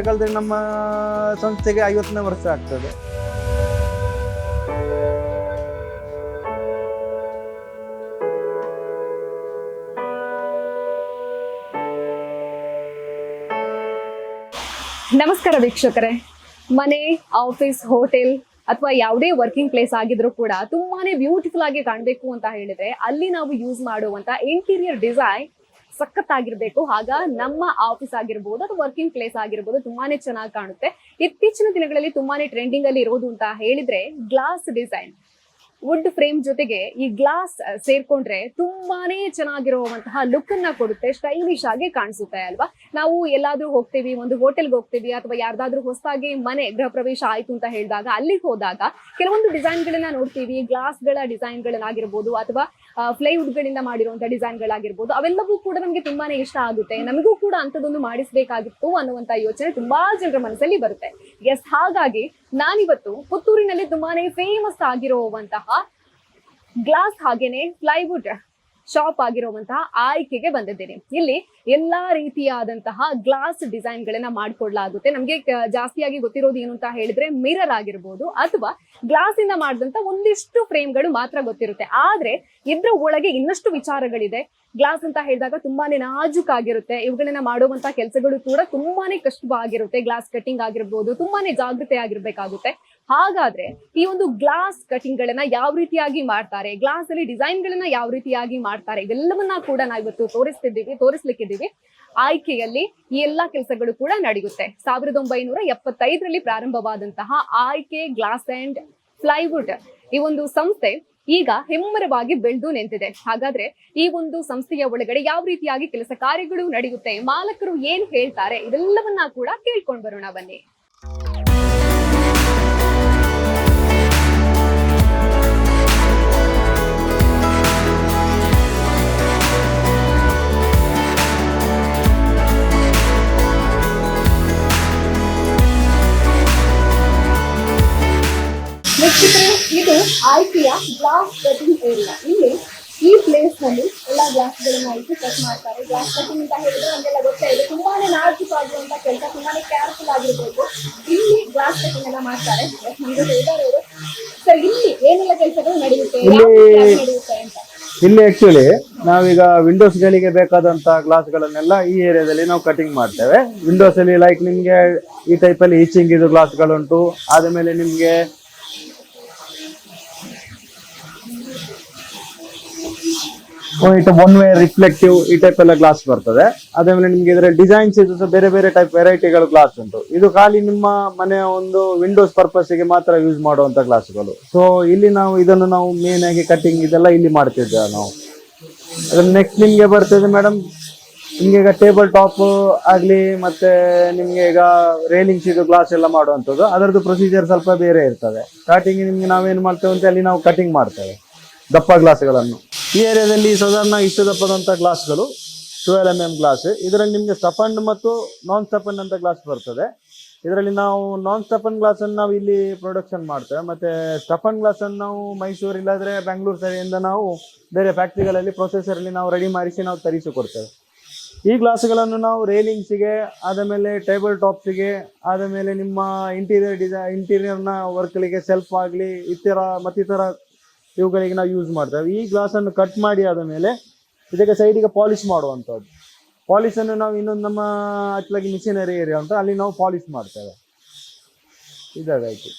ವರ್ಷ ನಮ್ಮ ಸಂಸ್ಥೆಗೆ ಐವತ್ತನೇ ವರ್ಷ ಆಗ್ತದೆ. ನಮಸ್ಕಾರ ವೀಕ್ಷಕರೇ. ಮನೆ, ಆಫೀಸ್, ಹೋಟೆಲ್ ಅಥವಾ ಯಾವುದೇ ವರ್ಕಿಂಗ್ ಪ್ಲೇಸ್ ಆಗಿದ್ರು ಕೂಡ ತುಂಬಾನೇ ಬ್ಯೂಟಿಫುಲ್ ಆಗಿ ಕಾಣಬೇಕು ಅಂತ ಹೇಳಿದ್ರೆ ಅಲ್ಲಿ ನಾವು ಯೂಸ್ ಮಾಡುವಂತ ಇಂಟೀರಿಯರ್ ಡಿಸೈನ್ ಸಖತ್ತಾಗಿರ್ಬೇಕು. ಆಗ ನಮ್ಮ ಆಫೀಸ್ ಆಗಿರ್ಬೋದು ಅಥವಾ ವರ್ಕಿಂಗ್ ಪ್ಲೇಸ್ ಆಗಿರ್ಬೋದು ತುಂಬಾನೇ ಚೆನ್ನಾಗಿ ಕಾಣುತ್ತೆ. ಇತ್ತೀಚಿನ ದಿನಗಳಲ್ಲಿ ತುಂಬಾನೇ ಟ್ರೆಂಡಿಂಗ್ ಅಲ್ಲಿ ಇರೋದು ಅಂತ ಹೇಳಿದ್ರೆ ಗ್ಲಾಸ್ ಡಿಸೈನ್ ವುಡ್ ಫ್ರೇಮ್ ಜೊತೆಗೆ ಈ ಗ್ಲಾಸ್ ಸೇರ್ಕೊಂಡ್ರೆ ತುಂಬಾನೇ ಚೆನ್ನಾಗಿರುವಂತಹ ಲುಕ್ ಅನ್ನ ಕೊಡುತ್ತೆ ಸ್ಟೈಲಿಶ್ ಆಗಿ ಕಾಣಿಸುತ್ತೆ ಅಲ್ವಾ? ನಾವು ಎಲ್ಲಾದ್ರೂ ಹೋಗ್ತೀವಿ, ಒಂದು ಹೋಟೆಲ್ಗೆ ಹೋಗ್ತೀವಿ ಅಥವಾ ಯಾರ್ದಾದ್ರೂ ಹೊಸದಾಗಿ ಮನೆ, ಗೃಹ ಪ್ರವೇಶ ಆಯ್ತು ಅಂತ ಹೇಳಿದಾಗ ಅಲ್ಲಿಗೆ ಹೋದಾಗ ಕೆಲವೊಂದು ಡಿಸೈನ್ ಗಳನ್ನ ನೋಡ್ತೀವಿ ಗ್ಲಾಸ್ಗಳ ಡಿಸೈನ್ ಅಥವಾ ಫ್ಲೈವುಡ್ ಗಳಿಂದ ಮಾಡಿರುವಂತಹ ಡಿಸೈನ್ ಗಳಾಗಿರ್ಬೋದು ಅವೆಲ್ಲವೂ ಕೂಡ ನಮಗೆ ತುಂಬಾನೇ ಇಷ್ಟ ಆಗುತ್ತೆ. ನಮಗೂ ಕೂಡ ಅಂಥದ್ದೊಂದು ಮಾಡಿಸಬೇಕಾಗಿತ್ತು ಅನ್ನುವಂತ ಯೋಚನೆ ತುಂಬಾ ಜನರ ಮನಸ್ಸಲ್ಲಿ ಬರುತ್ತೆ. ಎಸ್ ಹಾಗಾಗಿ ನಾನಿವತ್ತು ಪುತ್ತೂರಿನಲ್ಲಿ ತುಂಬಾನೇ ಫೇಮಸ್ ಆಗಿರುವಂತಹ ಗ್ಲಾಸ್ ಹಾಗೇನೆ ಪ್ಲೈವುಡ್ ಶಾಪ್ ಆಗಿರುವಂತಹ ಆಯ್ಕೆಗೆ ಬಂದಿದ್ದೀನಿ. ಇಲ್ಲಿ ಎಲ್ಲಾ ರೀತಿಯಾದಂತಹ ಗ್ಲಾಸ್ ಡಿಸೈನ್ ಗಳನ್ನ ಮಾಡ್ಕೊಡ್ಲಾಗುತ್ತೆ. ನಮ್ಗೆ ಜಾಸ್ತಿಯಾಗಿ ಗೊತ್ತಿರೋದು ಏನು ಅಂತ ಹೇಳಿದ್ರೆ ಮಿರರ್ ಆಗಿರ್ಬೋದು ಅಥವಾ ಗ್ಲಾಸ್ ಇಂದ ಮಾಡಿದಂತ ಒಂದಿಷ್ಟು ಫ್ರೇಮ್ಗಳು ಮಾತ್ರ ಗೊತ್ತಿರುತ್ತೆ. ಆದ್ರೆ ಇದ್ರ ಒಳಗೆ ಇನ್ನಷ್ಟು ವಿಚಾರಗಳಿದೆ. ಗ್ಲಾಸ್ ಅಂತ ಹೇಳಿದಾಗ ತುಂಬಾನೇ ನಾಜೂಕಾಗಿರುತ್ತೆ ಇವುಗಳನ್ನ ಮಾಡುವಂತ ಕೆಲಸಗಳು ಕೂಡ ತುಂಬಾನೇ ಕಷ್ಟವಾಗಿರುತ್ತೆ. ಗ್ಲಾಸ್ ಕಟಿಂಗ್ ಆಗಿರ್ಬೋದು, ತುಂಬಾನೇ ಜಾಗೃತೆ ಆಗಿರ್ಬೇಕಾಗುತ್ತೆ. ಹಾಗಾದ್ರೆ ಈ ಒಂದು ಗ್ಲಾಸ್ ಕಟಿಂಗ್ ಗಳನ್ನ ಯಾವ ರೀತಿಯಾಗಿ ಮಾಡ್ತಾರೆ? ಗ್ಲಾಸ್ ಅಲ್ಲಿ ಡಿಸೈನ್ ಗಳನ್ನ ಯಾವ ರೀತಿಯಾಗಿ ಮಾಡ್ತಾರೆ? ಇವೆಲ್ಲವನ್ನ ಕೂಡ ನಾವು ಇವತ್ತು ತೋರಿಸ್ತಿದ್ದೀವಿ, ತೋರಿಸ್ಲಿಕ್ಕಿದ್ದೀವಿ. ಆಯ್ಕೆಯಲ್ಲಿ ಈ ಎಲ್ಲಾ ಕೆಲಸಗಳು ಕೂಡ ನಡೆಯುತ್ತೆ. ಸಾವಿರದ ಒಂಬೈನೂರ ಎಪ್ಪತ್ತೈದರಲ್ಲಿ ಪ್ರಾರಂಭವಾದಂತಹ ಆಯ್ಕೆ ಗ್ಲಾಸ್ ಅಂಡ್ ಫ್ಲೈವುಡ್ ಈ ಒಂದು ಸಂಸ್ಥೆ ಈಗ ಹೆಮ್ಮರವಾಗಿ ಬೆಳೆದು ನಿಂತಿದೆ. ಹಾಗಾದ್ರೆ ಈ ಒಂದು ಸಂಸ್ಥೆಯ ಒಳಗಡೆ ಯಾವ ರೀತಿಯಾಗಿ ಕೆಲಸ ಕಾರ್ಯಗಳು ನಡೆಯುತ್ತೆ? ಮಾಲಕರು ಏನ್ ಹೇಳ್ತಾರೆ? ಇದೆಲ್ಲವನ್ನ ಕೂಡ ಕೇಳ್ಕೊಂಡ್ ಬರೋಣ ಬನ್ನಿ. ಆಯ್ಕೆಯ ಗ್ಲಾಸ್ ಕಟಿಂಗ್ ಏರಿಯಾ ಇಲ್ಲಿ ಈ ಪ್ಲೇಸ್ನಲ್ಲಿ ಎಲ್ಲ ಗ್ಲಾಸ್ ಗಳನ್ನ ಇಟ್ಟು ಕಟ್ ಮಾಡ್ತಾರೆ. ಗ್ಲಾಸ್ ಕಟಿಂಗ್ ಅಂತ ಹೇಳಿದ್ರೆ ನಮಗೆಲ್ಲ ಗೊತ್ತಾ ಇದೆ ತುಂಬಾನೇ ನಾಜೂಕಾಗುವಂತ ಕೆಲಸ ತುಂಬಾನೇ ಕೇರ್ಫುಲ್ ಆಗಿರ್ಬೇಕು ಇಲ್ಲಿ ಗ್ಲಾಸ್ ಕಟಿಂಗ್ ಎಲ್ಲ ಮಾಡ್ತಾರೆ. ಇದ್ದಾರೆ ಅವರು ಸರ್ ಇಲ್ಲಿ ಏನೆಲ್ಲ ಕೆಲಸಗಳು ನಡೆಯುತ್ತೆ? ಇಲ್ಲಿ- ನಡೆಯುತ್ತೆ ಅಂತ? ಇಲ್ಲಿ ಆಕ್ಚುಲಿ ನಾವೀಗ ವಿಂಡೋಸ್ ಗಳಿಗೆ ಬೇಕಾದಂತ ಗ್ಲಾಸ್ಗಳನ್ನೆಲ್ಲ ಈ ಏರಿಯಾದಲ್ಲಿ ನಾವು ಕಟಿಂಗ್ ಮಾಡ್ತೇವೆ. ವಿಂಡೋಸ್ ಅಲ್ಲಿ ಲೈಕ್ ನಿಮ್ಗೆ ಈ ಟೈಪ್ ಅಲ್ಲಿ ಈಚಿಂಗ್ ಇದು ಗ್ಲಾಸ್ಗಳುಂಟು ಆದ್ಮೇಲೆ ನಿಮ್ಗೆ ಒನ್ ವೇ ರಿಫ್ಲೆಕ್ಟಿವ್ ಈ ಟೈಪ್ ಎಲ್ಲ ಗ್ಲಾಸ್ ಬರ್ತದೆ. ಅದಾದ್ಮೇಲೆ ನಿಮ್ಗೆ ಇದರ ಡಿಸೈನ್ಸ್ ಇದು ಬೇರೆ ಬೇರೆ ಟೈಪ್ ವೆರೈಟಿಗಳು ಗ್ಲಾಸ್ ಉಂಟು. ಇದು ಖಾಲಿ ನಿಮ್ಮ ಮನೆಯ ಒಂದು ವಿಂಡೋಸ್ ಪರ್ಪಸ್ಗೆ ಮಾತ್ರ ಯೂಸ್ ಮಾಡುವಂತ ಗ್ಲಾಸ್ಗಳು ಸೊ ಇಲ್ಲಿ ನಾವು ಇದನ್ನು ನಾವು ಮೇನ್ ಆಗಿ ಕಟಿಂಗ್ ಇದೆಲ್ಲ ಇಲ್ಲಿ ಮಾಡ್ತಿದ್ದೇವೆ ನಾವು. ನೆಕ್ಸ್ಟ್ ನಿಮ್ಗೆ ಬರ್ತದೆ ಮೇಡಮ್ ನಿಮ್ಗೆ ಈಗ ಟೇಬಲ್ ಟಾಪ್ ಆಗ್ಲಿ ಮತ್ತೆ ನಿಮ್ಗೆ ಈಗ ರೇಲಿಂಗ್ಸ್ ಇದು ಗ್ಲಾಸ್ ಎಲ್ಲ ಮಾಡುವಂಥದ್ದು. ಅದರದ್ದು ಪ್ರೊಸೀಜರ್ ಸ್ವಲ್ಪ ಬೇರೆ ಇರ್ತದೆ. ಸ್ಟಾರ್ಟಿಂಗ್ ನಿಮ್ಗೆ ನಾವೇನು ಮಾಡ್ತೇವೆ ಅಂತ ಅಲ್ಲಿ ನಾವು ಕಟಿಂಗ್ ಮಾಡ್ತೇವೆ. ದಪ್ಪ ಗ್ಲಾಸ್ಗಳನ್ನು ಈ ಏರಿಯಾದಲ್ಲಿ ಸಾಧಾರಣ ಇಷ್ಟು ದಪ್ಪದಂಥ ಗ್ಲಾಸ್ಗಳು ಟ್ವೆಲ್ ಎಂ ಎಂ ಗ್ಲಾಸ್ ಇದರಲ್ಲಿ ನಿಮಗೆ ಸ್ಟಫಂಡ್ ಮತ್ತು ನಾನ್ ಸ್ಟಫಂಡ್ ಅಂತ ಗ್ಲಾಸ್ ಬರ್ತದೆ. ಇದರಲ್ಲಿ ನಾವು ನಾನ್ ಸ್ಟಫನ್ ಗ್ಲಾಸನ್ನು ನಾವು ಇಲ್ಲಿ ಪ್ರೊಡಕ್ಷನ್ ಮಾಡ್ತೇವೆ. ಮತ್ತು ಸ್ಟಫನ್ ಗ್ಲಾಸನ್ನು ನಾವು ಮೈಸೂರು ಇಲ್ಲಾದರೆ ಬೆಂಗಳೂರು ಸರಿಯಿಂದ ನಾವು ಬೇರೆ ಫ್ಯಾಕ್ಟ್ರಿಗಳಲ್ಲಿ ಪ್ರೊಸೆಸರಲ್ಲಿ ನಾವು ರೆಡಿ ಮಾಡಿಸಿ ನಾವು ತರಿಸಿಕೊಡ್ತೇವೆ ಈ ಗ್ಲಾಸ್ಗಳನ್ನು ನಾವು ರೇಲಿಂಗ್ಸಿಗೆ ಆದಮೇಲೆ ಟೇಬಲ್ ಟಾಪ್ಸಿಗೆ ಆದಮೇಲೆ ನಿಮ್ಮ ಇಂಟೀರಿಯರ್ ಡಿಸೈ ಇಂಟೀರಿಯರ್ನ ವರ್ಕ್ಗಳಿಗೆ ಸೆಲ್ಫ್ ಆಗಲಿ, ಇತರ ಮತ್ತಿತರ ಇವುಗಳಿಗೆ ನಾವು ಯೂಸ್ ಮಾಡ್ತೇವೆ. ಈ ಗ್ಲಾಸನ್ನು ಕಟ್ ಮಾಡಿ ಆದ ಮೇಲೆ ಇದಕ್ಕೆ ಸೈಡಿಗೆ ಪಾಲಿಶ್ ಮಾಡುವಂಥದ್ದು. ಪಾಲಿಶನ್ನು ನಾವು ಇನ್ನೊಂದು ನಮ್ಮ ಅತ್ಲಾಗಿ ಮಿಷಿನರಿ ಏರಿಯಾ ಅಂತ ಅಲ್ಲಿ ನಾವು ಪಾಲಿಶ್ ಮಾಡ್ತೇವೆ. ಇದಾಗಾಯ್ತು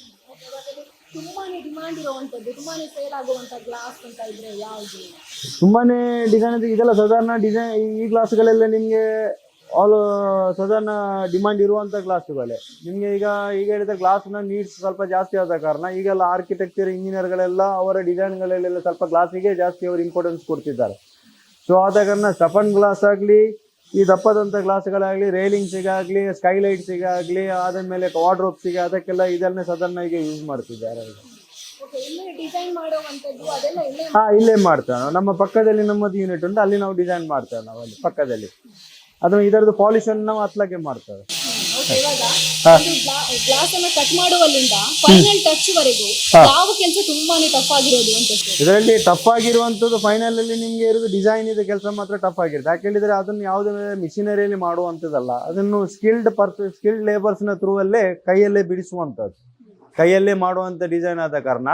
ತುಂಬಾ ಡಿಮಾಂಡ್ ಇರುವಂತದ್ದು ತುಂಬಾನೇ ಸೇಲ್ ಆಗುವಂತ ಗ್ಲಾಸ್ ಅಂತ ಇದ್ರೆ ಯಾವುದು? ತುಂಬಾನೇ ಡಿಸೈನ್ ಇದೆ ಇದೆಲ್ಲ ಸಾಧಾರಣ ಡಿಸೈನ್ ಈ ಗ್ಲಾಸ್ಗಳೆಲ್ಲ ನಿಮಗೆ ಆಲ್ ಸದನ್ ಡಿಮ್ಯಾಂಡ್ ಇರುವಂತ ಗ್ಲಾಸ್ಗಳೇ ನಿಮಗೆ ಈಗ ಈಗ ಹೇಳಿದ ಗ್ಲಾಸ್ನ ನೀಡ್ಸ್ ಸ್ವಲ್ಪ ಜಾಸ್ತಿ ಆದ ಕಾರಣ ಈಗೆಲ್ಲ ಆರ್ಕಿಟೆಕ್ಚರ್ ಇಂಜಿನಿಯರ್ಗಳೆಲ್ಲ ಅವರ ಡಿಸೈನ್ಗಳಲ್ಲೆಲ್ಲ ಸ್ವಲ್ಪ ಗ್ಲಾಸಿಗೆ ಜಾಸ್ತಿ ಅವರು ಇಂಪಾರ್ಟೆನ್ಸ್ ಕೊಡ್ತಿದ್ದಾರೆ. ಸೊ ಆದ ಕಾರಣ ಸ್ಟಫನ್ ಗ್ಲಾಸ್ ಆಗಲಿ ಈ ದಪ್ಪದಂಥ ಗ್ಲಾಸ್ಗಳಾಗಲಿ ರೈಲಿಂಗ್ಸಿಗಾಗಲಿ ಸ್ಕೈಲೈಟ್ಸಿಗಾಗಲಿ ಆದಮೇಲೆ ವಾರ್ಡ್ರೋಬ್ಸಿಗೆ ಅದಕ್ಕೆಲ್ಲ ಇದನ್ನೇ ಸದನ್ನ ಈಗ ಯೂಸ್ ಮಾಡ್ತಿದ್ದಾರೆ. ಹಾ ಇಲ್ಲೇ ಮಾಡ್ತೇವೆ ನಾವು ನಮ್ಮ ಪಕ್ಕದಲ್ಲಿ ನಮ್ಮದು ಯೂನಿಟ್ ಉಂಟು ಅಲ್ಲಿ ನಾವು ಡಿಸೈನ್ ಮಾಡ್ತೇವೆ ನಾವು ಅಲ್ಲಿ ಪಕ್ಕದಲ್ಲಿ. ಅದು ಇದರದ್ದು ಪಾಲಿಶ್ ಅನ್ನು ನಾವು ಹತ್ಲಕ್ಕೆ ಮಾಡ್ತೇವೆ. ಇವಾಗ ಗ್ಲಾಸ್ ಅನ್ನ ಕಟ್ ಮಾಡುವಲ್ಲಿಂದ ಫೈನಲ್ ಟಚ್ ವರೆಗೂ ಯಾವ ಕೆಲಸ ತುಂಬಾನೇ ಟಫ್ ಆಗಿರೋದು ಅಂತ ಇದರಲ್ಲಿ ಟಫ್ ಆಗಿರುವಂತದ್ದು ಫೈನಲ್ ಅಲ್ಲಿ ನಿಮ್ಗೆ ಇರೋದು ಡಿಸೈನ್ ಇದೆ ಕೆಲಸ ಮಾತ್ರ ಟಫ್ ಆಗಿರುತ್ತೆ. ಯಾಕೆ ಹೇಳಿದ್ರೆ ಅದನ್ನು ಯಾವುದೇ ಮಿಷಿನರಿಯಲ್ಲಿ ಮಾಡುವಂತದಲ್ಲ ಅದನ್ನು ಸ್ಕಿಲ್ಡ್ ಪರ್ಸ್ ಸ್ಕಿಲ್ಡ್ ಲೇಬರ್ಸ್ನ ಥ್ರೂ ಅಲ್ಲೇ ಕೈಯಲ್ಲೇ ಬಿಡಿಸುವಂತದ್ದು. ಕೈಯಲ್ಲೇ ಮಾಡುವಂತ ಡಿಸೈನ್ ಆದ ಕಾರಣ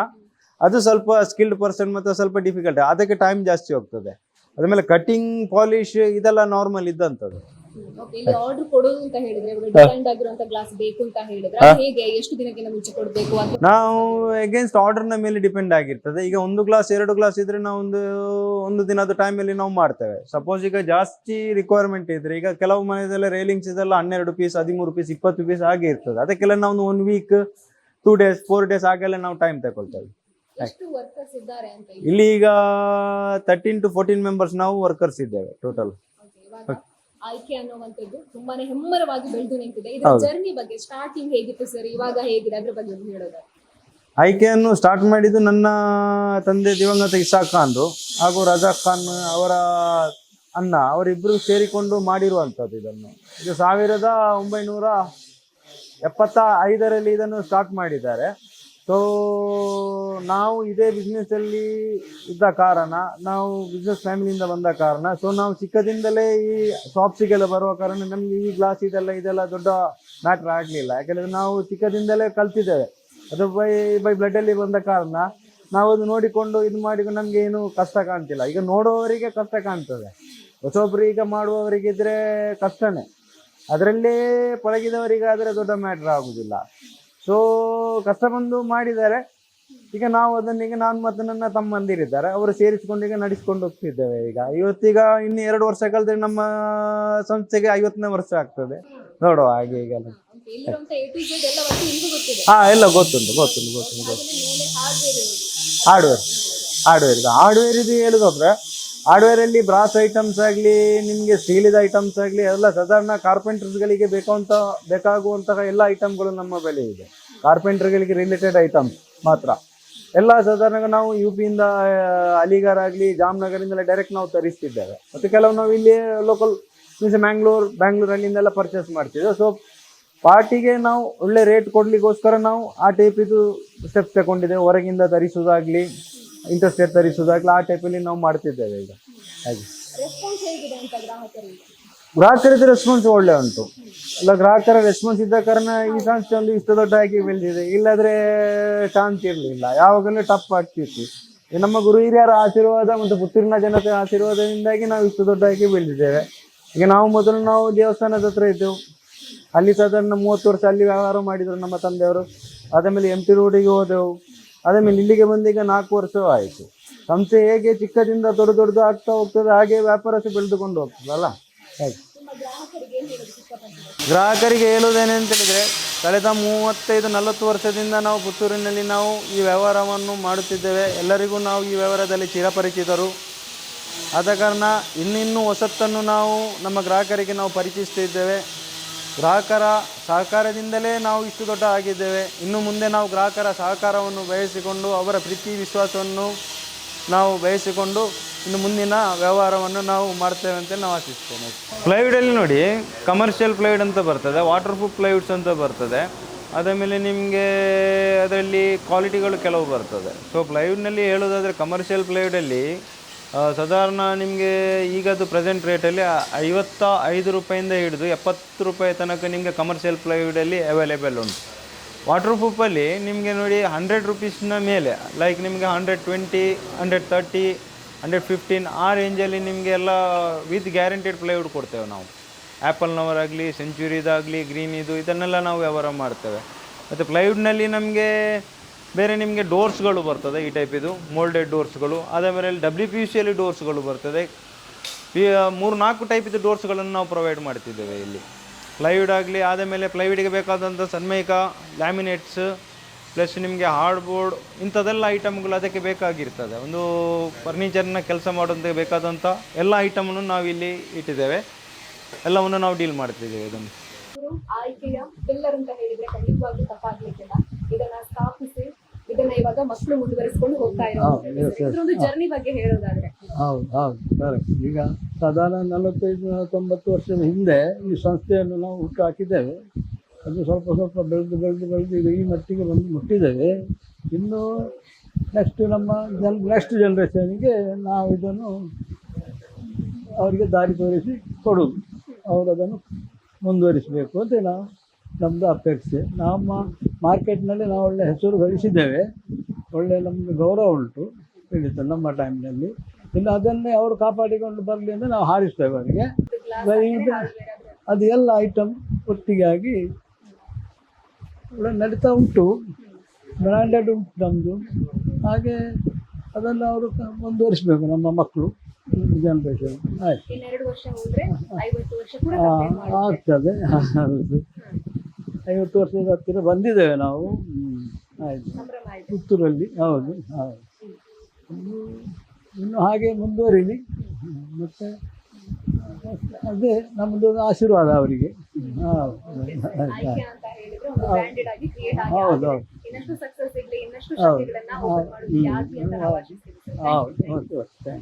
ಅದು ಸ್ವಲ್ಪ ಸ್ಕಿಲ್ಡ್ ಪರ್ಸನ್ ಮತ್ತೆ ಸ್ವಲ್ಪ ಡಿಫಿಕಲ್ಟ್ ಅದಕ್ಕೆ ಟೈಮ್ ಜಾಸ್ತಿ ಹೋಗ್ತದೆ. ಅದ್ಮೇಲೆ ಕಟಿಂಗ್ ಪಾಲಿಶ್ ಇದೆಲ್ಲ ನಾರ್ಮಲ್ ಇದ್ದಂಥದ್ದು ಆರ್ಡರ್ನ ಅಂತ ಹೇಳಿದ್ರೆ ಇವಾಗ ಡಿಸೈನ್ ಆಗಿರುವಂತ ಗ್ಲಾಸ್ ಬೇಕು ಅಂತ ಹೇಳಿದ್ರೆ ಹೇಗೆ ಎಷ್ಟು ದಿನಕ್ಕಿಂತ ಮುಂಚೆ ಕೊಡಬೇಕು ಅಂತ? ನಾವು ಅಗೇನ್ಸ್ಟ್ ಆರ್ಡರ್ನ ಮೇಲೆ ಡಿಪೆಂಡ್ ಆಗಿರ್ತದೆ. ಈಗ ಒಂದು ಗ್ಲಾಸ್ ಎರಡು ಗ್ಲಾಸ್ ಇದ್ರೆ ನಾವು ಒಂದು ಒಂದು ದಿನದ ಟೈಮಲ್ಲಿ ನಾವು ಮಾಡ್ತೇವೆ. ಸಪೋಸ್ ಈಗ ಜಾಸ್ತಿ ರಿಕ್ವೈರ್ಮೆಂಟ್ ಇದ್ರೆ ಈಗ ಕೆಲವು ಮನೆಯದೆಲ್ಲ ರೇಲಿಂಗ್ಸ್ ಇದೆಲ್ಲ ಹನ್ನೆರಡು ಪೀಸ್ ಹದಿಮೂರು ಪೀಸ್ ಇಪ್ಪತ್ತು ಪೀಸ್ ಹಾಗೆ ಇರ್ತದೆ. ಅದಕ್ಕೆಲ್ಲ ನಾವು one week two days four days ಹಾಗೆಲ್ಲ ನಾವು ಟೈಮ್ ತಗೊಳ್ತೇವೆ. ಇಲ್ಲಿ? ಈಗ ತರ್ಟೀನ್ ಟು ಫೋರ್ಟೀನ್ ಮೆಂಬರ್ಸ್ ನಾವು ವರ್ಕರ್ಸ್ ಇದ್ದೇವೆ ಟೋಟಲ್ ಆಯ್ಕೆ ಅನ್ನುವಂಥದ್ದು ತುಂಬಾನೇ ಹೆಮ್ಮರವಾಗಿ ಬೆಳೆದು ನಿಂತಿದೆ. ಇದರ ಜರ್ನಿ ಬಗ್ಗೆ ಸ್ಟಾರ್ಟಿಂಗ್ ಹೇಗಿತ್ತು ಸರ್ ಇವಾಗ ಹೇಗಿದೆ? ಅದ್ರ ಬಗ್ಗೆ ಹೇಳೋದು? ಆಯ್ಕೆಯನ್ನು ಸ್ಟಾರ್ಟ್ ಮಾಡಿದ್ದು ನನ್ನ ತಂದೆ ದಿವಂಗತ ಇಸಾಕ್ ಖಾನ್ರು ಹಾಗೂ ರಜಾ ಖಾನ್ ಅವರ ಅಣ್ಣ. ಅವರಿಬ್ಬರು ಸೇರಿಕೊಂಡು ಮಾಡಿರುವಂಥದ್ದು ಇದನ್ನು. ಇದು ಸಾವಿರದ ಒಂಬೈನೂರ ಎಪ್ಪತ್ತ ಐದರಲ್ಲಿ ಇದನ್ನು ಸ್ಟಾರ್ಟ್ ಮಾಡಿದ್ದಾರೆ. ಸೊ ನಾವು ಇದೇ ಬಿಸ್ನೆಸ್ ಅಲ್ಲಿ ಇದ್ದ ಕಾರಣ, ನಾವು ಬಿಸ್ನೆಸ್ ಫ್ಯಾಮಿಲಿಯಿಂದ ಬಂದ ಕಾರಣ ಸೊ ನಾವು ಚಿಕ್ಕದಿಂದಲೇ ಈ ಶಾಪ್ಸಿಗೆಲ್ಲ ಬರುವ ಕಾರಣ ನಮ್ಗೆ ಈ ಗ್ಲಾಸ್ ಇದೆಲ್ಲ ಇದೆಲ್ಲ ದೊಡ್ಡ ಮ್ಯಾಟ್ರ್ ಆಗಲಿಲ್ಲ. ಯಾಕಂದ್ರೆ ನಾವು ಚಿಕ್ಕದಿಂದಲೇ ಕಲ್ತಿದ್ದೇವೆ. ಅದು ಬೈ ಬೈ ಬ್ಲಡ್ಡಲ್ಲಿ ಬಂದ ಕಾರಣ ನಾವು ಅದು ನೋಡಿಕೊಂಡು ಇದು ಮಾಡಿ ನಮ್ಗೆ ಏನು ಕಷ್ಟ ಕಾಣ್ತಿಲ್ಲ. ಈಗ ನೋಡುವವರಿಗೆ ಕಷ್ಟ ಕಾಣ್ತದೆ. ಹೊಸೊಬ್ರು ಈಗ ಮಾಡುವವರಿಗಿದ್ರೆ ಕಷ್ಟನೇ. ಅದರಲ್ಲೇ ಪಳಗಿದವರಿಗಾದರೆ ದೊಡ್ಡ ಮ್ಯಾಟ್ರ್ ಆಗುದಿಲ್ಲ. ಸೊ ಕಷ್ಟ ಬಂದು ಮಾಡಿದ್ದಾರೆ. ಈಗ ನಾವು ಅದನ್ನ ಈಗ ನಾನು ಮತ್ತು ನನ್ನ ತಮ್ಮಂದಿರಿದ್ದಾರೆ ಅವರು ಸೇರಿಸಿಕೊಂಡು ಈಗ ನಡೆಸ್ಕೊಂಡು ಹೋಗ್ತಿದ್ದೇವೆ ಈಗ. ಇವತ್ತೀಗ ಇನ್ನು ಎರಡು ವರ್ಷ ಕಳೆದ್ರೆ ನಮ್ಮ ಸಂಸ್ಥೆಗೆ ಐವತ್ತನೇ ವರ್ಷ ಆಗ್ತದೆ. ನೋಡುವ ಹಾಗೆ ಈಗ ಹಾ ಎಲ್ಲ ಗೊತ್ತುಂಟು ಗೊತ್ತುಂಟು ಗೊತ್ತುಂಟು ಗೊತ್ತು ಹಾರ್ಡ್ವೇರ್ ಹಾರ್ಡ್ವೇರ್ ಹಾರ್ಡ್ವೇರ್ ಇದು. ಹಾರ್ಡ್ವೇರ್ ಇದು ಹೇಳುದಾದ್ರೆ ಹಾರ್ಡ್ವೇರ್ ಅಲ್ಲಿ ಬ್ರಾಸ್ ಐಟಮ್ಸ್ ಆಗಲಿ ನಿಮಗೆ ಸ್ಟೀಲಿದ ಐಟಮ್ಸ್ ಆಗಲಿ ಎಲ್ಲ ಸಾಧಾರಣ ಕಾರ್ಪೆಂಟರ್ಸ್ಗಳಿಗೆ ಬೇಕಂತ ಬೇಕಾಗುವಂತಹ ಎಲ್ಲ ಐಟಮ್ಗಳು ನಮ್ಮ ಬೆಲೆ ಇದೆ. ಕಾರ್ಪೆಂಟರ್ಗಳಿಗೆ ರಿಲೇಟೆಡ್ ಐಟಮ್ಸ್ ಮಾತ್ರ. ಎಲ್ಲ ಸಾಧಾರಣ ನಾವು ಯು ಪಿಯಿಂದ ಅಲಿಗರ್ ಆಗಲಿ ಜಾಮ್ನಗರಿಂದಲೇ ಡೈರೆಕ್ಟ್ ನಾವು ತರಿಸ್ತಿದ್ದೇವೆ. ಮತ್ತು ಕೆಲವು ನಾವು ಇಲ್ಲಿ ಲೋಕಲ್ ಮೀನ್ಸ್ ಮ್ಯಾಂಗ್ಳೂರ್ ಬ್ಯಾಂಗ್ಳೂರ್ ಅಲ್ಲಿಂದೆಲ್ಲ ಪರ್ಚೇಸ್ ಮಾಡ್ತಿದ್ದೇವೆ. ಸೊ ಪಾರ್ಟಿಗೆ ನಾವು ಒಳ್ಳೆ ರೇಟ್ ಕೊಡ್ಲಿಕ್ಕೋಸ್ಕರ ನಾವು ಆ ಟೈಪ್ ಇದು ಸ್ಟೆಪ್ಸ್ ತಗೊಂಡಿದ್ದೇವೆ. ಹೊರಗಿಂದ ತರಿಸೋದಾಗ್ಲಿ ಇಂಟರ್ಸ್ಟೇಟ್ ತರಿಸೋದಾಗ್ಲಿ ಆ ಟೈಪಲ್ಲಿ ನಾವು ಮಾಡ್ತಿದ್ದೇವೆ ಈಗ. ಹಾಗೆ. ಗ್ರಾಹಕರಿದ್ದು ರೆಸ್ಪಾನ್ಸ್ ಒಳ್ಳೆ ಉಂಟು. ಅಲ್ಲ, ಗ್ರಾಹಕರ ರೆಸ್ಪಾನ್ಸ್ ಇದ್ದ ಕಾರಣ ಈ ಸಂಸ್ಥೆ ಒಂದು ಇಷ್ಟು ಆಗಿ ಬೆಳೆದಿದೆ. ಇಲ್ಲದ್ರೆ ಚಾನ್ಸ್ ಇರಲಿಲ್ಲ. ಯಾವಾಗಲೂ ಟಪ್ ಆಗ್ತಿತ್ತು. ನಮ್ಮ ಗುರು ಹಿರಿಯರ ಆಶೀರ್ವಾದ ಮತ್ತು ಪುತ್ತೂರಿನ ಜನತೆ ಆಶೀರ್ವಾದದಿಂದಾಗಿ ನಾವು ಇಷ್ಟು ದೊಡ್ಡದಾಗಿ ಬೆಳೆದಿದ್ದೇವೆ. ಈಗ ನಾವು ಮೊದಲು ನಾವು ದೇವಸ್ಥಾನದ ಹತ್ರ ಇದ್ದೆವು. ಅಲ್ಲಿ ಸಾಧಾರಣ ಮೂವತ್ತು ವರ್ಷ ಅಲ್ಲಿ ವ್ಯವಹಾರ ಮಾಡಿದರು ನಮ್ಮ ತಂದೆಯವರು. ಆದಮೇಲೆ ಎಂ ಟಿ ರೋಡಿಗೆ ಹೋದೆವು. ಅದಾದ್ಮೇಲೆ ಇಲ್ಲಿಗೆ ಬಂದೀಗ ನಾಲ್ಕು ವರ್ಷ ಆಯಿತು. ಸಂಸ್ಥೆ ಹೇಗೆ ಚಿಕ್ಕದಿಂದ ದೊಡ್ಡ ದೊಡ್ಡದು ಆಗ್ತಾ ಹೋಗ್ತದೆ, ಹಾಗೆ ವ್ಯಾಪಾರ ಬೆಳೆದುಕೊಂಡು ಹೋಗ್ತದಲ್ಲ? ಹಾಗೆ ನಿಮ್ಮ ಗ್ರಾಹಕರಿಗೆ ಹೇಳುವುದೇನೆಂತ ಹೇಳಿದ್ರೆ, ಕಳೆದ ಮೂವತ್ತೈದು, ನಲವತ್ತು ವರ್ಷದಿಂದ ನಾವು ಪುತ್ತೂರಿನಲ್ಲಿ ನಾವು ಈ ವ್ಯವಹಾರವನ್ನು ಮಾಡುತ್ತಿದ್ದೇವೆ. ಎಲ್ಲರಿಗೂ ನಾವು ಈ ವ್ಯವಹಾರದಲ್ಲಿ ಚಿರಪರಿಚಿತರು. ಆದ ಕಾರಣ ಇನ್ನಿನ್ನೂ ಹೊಸತನ್ನು ನಾವು ನಮ್ಮ ಗ್ರಾಹಕರಿಗೆ ನಾವು ಪರಿಚಯಿಸ್ತಿದ್ದೇವೆ ಗ್ರಾಹಕರ ಸಹಕಾರದಿಂದಲೇ ನಾವು ಇಷ್ಟು ದೊಡ್ಡ ಆಗಿದ್ದೇವೆ. ಇನ್ನು ಮುಂದೆ ನಾವು ಗ್ರಾಹಕರ ಸಹಕಾರವನ್ನು ಬಯಸಿಕೊಂಡು ಅವರ ಪ್ರೀತಿ, ವಿಶ್ವಾಸವನ್ನು ನಾವು ಬಯಸಿಕೊಂಡು ಇನ್ನು ಮುಂದಿನ ವ್ಯವಹಾರವನ್ನು ನಾವು ಮಾಡ್ತೇವೆ ಅಂತ ನಾವು ಆಶಿಸ್ತೇನೆ. ಪ್ಲೈವುಡಲ್ಲಿ ನೋಡಿ ಕಮರ್ಷಿಯಲ್ ಪ್ಲೈವುಡ್ ಅಂತ ಬರ್ತದೆ ವಾಟರ್ ಪ್ರೂಫ್ ಪ್ಲೈವುಡ್ಸ್ ಅಂತ ಬರ್ತದೆ. ಮೇಲೆ ನಿಮಗೆ ಅದರಲ್ಲಿ ಕ್ವಾಲಿಟಿಗಳು ಕೆಲವು ಬರ್ತದೆ. ಸೊ ಪ್ಲೈವುಡ್ನಲ್ಲಿ ಹೇಳೋದಾದರೆ ಕಮರ್ಷಿಯಲ್ ಪ್ಲೈವುಡಲ್ಲಿ ಸಾಧಾರಣ ನಿಮಗೆ ಈಗದು ಪ್ರೆಸೆಂಟ್ ರೇಟಲ್ಲಿ ಐವತ್ತ ಐದು ರೂಪಾಯಿಂದ ಹಿಡಿದು ಎಪ್ಪತ್ತು ರೂಪಾಯಿ ತನಕ ನಿಮಗೆ ಕಮರ್ಷಿಯಲ್ ಪ್ಲೈವುಡಲ್ಲಿ ಅವೈಲೇಬಲ್ ಉಂಟು. ವಾಟರ್ ಪ್ರೂಫಲ್ಲಿ ನಿಮಗೆ ನೋಡಿ ಹಂಡ್ರೆಡ್ ರುಪೀಸ್ನ ಮೇಲೆ ಲೈಕ್ ನಿಮಗೆ hundred twenty hundred thirty hundred fifteen ಆ ರೇಂಜಲ್ಲಿ ನಿಮಗೆ ಎಲ್ಲ ವಿತ್ ಗ್ಯಾರಂಟಿಡ್ ಪ್ಲೈವುಡ್ ಕೊಡ್ತೇವೆ ನಾವು. ಆ್ಯಪಲ್ನವರಾಗಲಿ ಸೆಂಚುರಿದಾಗಲಿ ಗ್ರೀನ್ ಇದು ಇದನ್ನೆಲ್ಲ ನಾವು ವ್ಯವಹಾರ ಮಾಡ್ತೇವೆ. ಮತ್ತು ಪ್ಲೈವುಡ್ನಲ್ಲಿ ನಮಗೆ ಬೇರೆ ನಿಮಗೆ ಡೋರ್ಸ್ಗಳು ಬರ್ತದೆ ಈ ಟೈಪ್ ಇದು ಮೋಲ್ಡೆಡ್ ಡೋರ್ಸ್ಗಳು ಮೇಲೆ ಡಬ್ಲ್ಯೂ ಪಿ ಯು ಸಿಯಲ್ಲಿ ಡೋರ್ಸ್ಗಳು ಬರ್ತದೆ. ಮೂರು ನಾಲ್ಕು ಟೈಪ್ ಇದು ಡೋರ್ಸ್ಗಳನ್ನು ನಾವು ಪ್ರೊವೈಡ್ ಮಾಡ್ತಿದ್ದೇವೆ ಇಲ್ಲಿ. ಪ್ಲೈವುಡ್ ಆಗಲಿ ಆದಮೇಲೆ ಪ್ಲೈವುಡಿಗೆ ಬೇಕಾದಂಥ ಸನ್ಮೈಕ ಲ್ಯಾಮಿನೇಟ್ಸ್ ಪ್ಲಸ್ ನಿಮಗೆ ಹಾರ್ಡ್ಬೋರ್ಡ್ ಇಂಥದ್ದೆಲ್ಲ ಐಟಮ್ಗಳು ಅದಕ್ಕೆ ಬೇಕಾಗಿರ್ತದೆ. ಒಂದು ಫರ್ನಿಚರ್ನ ಕೆಲಸ ಮಾಡೋದಕ್ಕೆ ಬೇಕಾದಂಥ ಎಲ್ಲ ಐಟಮನ್ನು ನಾವು ಇಲ್ಲಿ ಇಟ್ಟಿದ್ದೇವೆ. ಎಲ್ಲವನ್ನು ನಾವು ಡೀಲ್ ಮಾಡ್ತಿದ್ದೇವೆ ಇದನ್ನು. ಇವರು ಆಯ್ಕೆಯ ಪಿಲ್ಲರ್ ಅಂತ ಹೇಳಿದ್ರೆ ಖಂಡಿತವಾಗ್ಲೂ ತಪ್ಪಾಗ್ಲಿಕ್ಕಿಲ್ಲ. ಇದನ್ನ ಸ್ಥಾಪಿಸಿ ಇದನ್ನ ಇವಾಗ ಮಕ್ಕಳು ಮುಂದುವರಿಸಿಕೊಂಡು ಹೋಗ್ತಾ ಇರೋದು ಜರ್ನಿ ಬಗ್ಗೆ ಹೇಳೋದಾದ್ರೆ. ಹೌದು ಹೌದು ಕರೆಕ್ಟ್ ಈಗ ಸಾಧಾರಣ ನಲವತ್ತೈದು ತೊಂಬತ್ತು ವರ್ಷದ ಹಿಂದೆ ಈ ಸಂಸ್ಥೆಯನ್ನು ನಾವು ಹುಟ್ಟು ಹಾಕಿದ್ದೇವೆ ಅದು ಸ್ವಲ್ಪ ಸ್ವಲ್ಪ ಬೆಳೆದು ಬೆಳೆದು ಬೆಳೆದು ಈಗ ಈ ಮಟ್ಟಿಗೆ ಬಂದು ಮುಟ್ಟಿದ್ದೇವೆ ಇನ್ನು ನೆಕ್ಸ್ಟ್ ನಮ್ಮ ಜನ್ ನೆಕ್ಸ್ಟ್ ಜನ್ರೇಷನ್ಗೆ ನಾವು ಇದನ್ನು ಅವರಿಗೆ ದಾರಿ ತೋರಿಸಿ ಕೊಡೋದು. ಅವರು ಅದನ್ನು ಮುಂದುವರಿಸಬೇಕು ಅಂತ ನಾವು ನಮ್ಮದು ಅಪೇಕ್ಷೆ. ನಮ್ಮ ಮಾರ್ಕೆಟ್ನಲ್ಲಿ ನಾವು ಒಳ್ಳೆ ಹೆಸರು ಗಳಿಸಿದ್ದೇವೆ. ಒಳ್ಳೆ ನಮಗೆ ಗೌರವ ಉಂಟು ಖಂಡಿತ ನಮ್ಮ ಟೈಮ್ನಲ್ಲಿ ಇನ್ನು ಅದನ್ನೇ ಅವರು ಕಾಪಾಡಿಕೊಂಡು ಬರಲಿ ಅಂತ ನಾವು ಹಾರಿಸ್ತೇವೆ ಅವರಿಗೆ. ಅದು ಎಲ್ಲ ಐಟಮ್ ಒಟ್ಟಿಗೆ ಆಗಿ ಕೂಡ ನಡೀತಾ ಉಂಟು. ಬ್ರ್ಯಾಂಡೆಡ್ ಉಂಟು ನಮ್ಮದು ಹಾಗೆ ಅದನ್ನು ಅವರು ಮುಂದುವರಿಸಬೇಕು ನಮ್ಮ ಮಕ್ಕಳು ಜನರೇಷನ್ ಆಯ್ತು. ಆಗ್ತದೆ. ಐವತ್ತು ವರ್ಷದ ಹತ್ತಿರ ಬಂದಿದ್ದೇವೆ ನಾವು. ಆಯ್ತು. ಪುತ್ತೂರಲ್ಲಿ ಹೌದು ಹೌದು ಇನ್ನು ಹಾಗೆ ಮುಂದುವರಿಲಿ. ಮತ್ತೆ ಅದೇ ನಮ್ಮದು ಆಶೀರ್ವಾದ ಅವರಿಗೆ. ಆಯ್ಕೆ ಆಗಿ ಕ್ರಿಯೇಟ್ ಆಗಿ. ಇನ್ನಷ್ಟು ಸಕ್ಸಸ್ ಸಿಗ್ಲಿ ಇನ್ನಷ್ಟು. ಓಪನ್ ಅಂತ ನಾವು. ಆಶಿಸ್ತೀವಿ ಸರ್.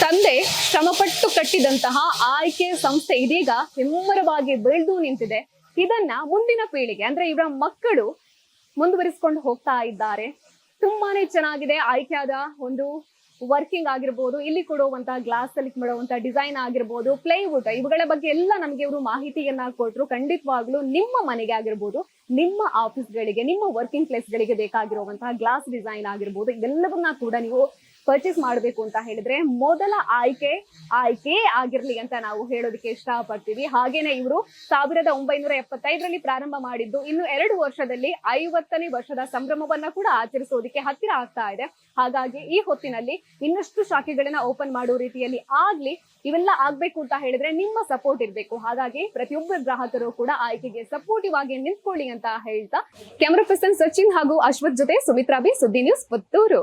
ತಂದೆ ಶ್ರಮಪಟ್ಟು ಕಟ್ಟಿದಂತಹ ಆಯ್ಕೆ ಸಂಸ್ಥೆ ಇದೀಗ ಹೆಮ್ಮರವಾಗಿ ಬೆಳೆದು ನಿಂತಿದೆ ಇದನ್ನ ಮುಂದಿನ ಪೀಳಿಗೆ ಅಂದ್ರೆ ಇವರ ಮಕ್ಕಳು ಮುಂದುವರಿಸಿಕೊಂಡು ಹೋಗ್ತಾ ಇದ್ದಾರೆ ತುಂಬಾನೇ ಚೆನ್ನಾಗಿದೆ ಆಯ್ಕೆಯಾದ ಒಂದು ವರ್ಕಿಂಗ್ ಆಗಿರ್ಬೋದು, ಇಲ್ಲಿ ಕೊಡುವಂತಹ ಗ್ಲಾಸ್ ಅಲ್ಲಿ ಮಾಡುವಂತಹ ಡಿಸೈನ್ ಆಗಿರ್ಬೋದು ಪ್ಲೈವುಡ್ ಇವುಗಳ ಬಗ್ಗೆ ಎಲ್ಲ ನಮಗೆ ಇವರು ಮಾಹಿತಿಯನ್ನ ಕೊಟ್ಟರು ಖಂಡಿತವಾಗ್ಲೂ ನಿಮ್ಮ ಮನೆಗೆ ಆಗಿರ್ಬೋದು, ನಿಮ್ಮ ಆಫೀಸ್ಗಳಿಗೆ ನಿಮ್ಮ ವರ್ಕಿಂಗ್ ಪ್ಲೇಸ್ಗಳಿಗೆ ಬೇಕಾಗಿರುವಂತಹ ಗ್ಲಾಸ್ ಡಿಸೈನ್ ಆಗಿರ್ಬೋದು, ಇದೆಲ್ಲವನ್ನ ಕೂಡ ನೀವು ಪರ್ಚೇಸ್ ಮಾಡಬೇಕು ಅಂತ ಹೇಳಿದ್ರೆ ಮೊದಲ ಆಯ್ಕೆ ಆಯ್ಕೆ ಆಗಿರ್ಲಿ ಅಂತ ನಾವು ಹೇಳೋದಕ್ಕೆ ಇಷ್ಟಪಡ್ತೀವಿ. ಹಾಗೇನೆ ಇವರು ಸಾವಿರದ ಒಂಬೈನೂರ ಎಪ್ಪತ್ತೈದರಲ್ಲಿ ಪ್ರಾರಂಭ ಮಾಡಿದ್ದು. ಇನ್ನು ಎರಡು ವರ್ಷದಲ್ಲಿ ಐವತ್ತನೇ ವರ್ಷದ ಸಂಭ್ರಮವನ್ನ ಕೂಡ ಆಚರಿಸೋದಕ್ಕೆ ಹತ್ತಿರ ಆಗ್ತಾ ಇದೆ. ಹಾಗಾಗಿ ಈ ಹೊತ್ತಿನಲ್ಲಿ ಇನ್ನಷ್ಟು ಶಾಖೆಗಳನ್ನ ಓಪನ್ ಮಾಡೋ ರೀತಿಯಲ್ಲಿ ಆಗ್ಲಿ ಇವೆಲ್ಲ ಆಗ್ಬೇಕು ಅಂತ ಹೇಳಿದ್ರೆ ನಿಮ್ಮ ಸಪೋರ್ಟ್ ಇರಬೇಕು. ಹಾಗಾಗಿ ಪ್ರತಿಯೊಬ್ಬ ಗ್ರಾಹಕರು ಕೂಡ ಆಯ್ಕೆಗೆ ಸಪೋರ್ಟಿವ್ ಆಗಿ ನಿಂತ್ಕೊಳ್ಳಿ ಅಂತ ಹೇಳ್ತಾ. ಕ್ಯಾಮರಾ ಪರ್ಸನ್ ಸಚಿನ್ ಹಾಗೂ ಅಶ್ವಥ್ ಜೊತೆ Sumitra B Suddi news Puttur.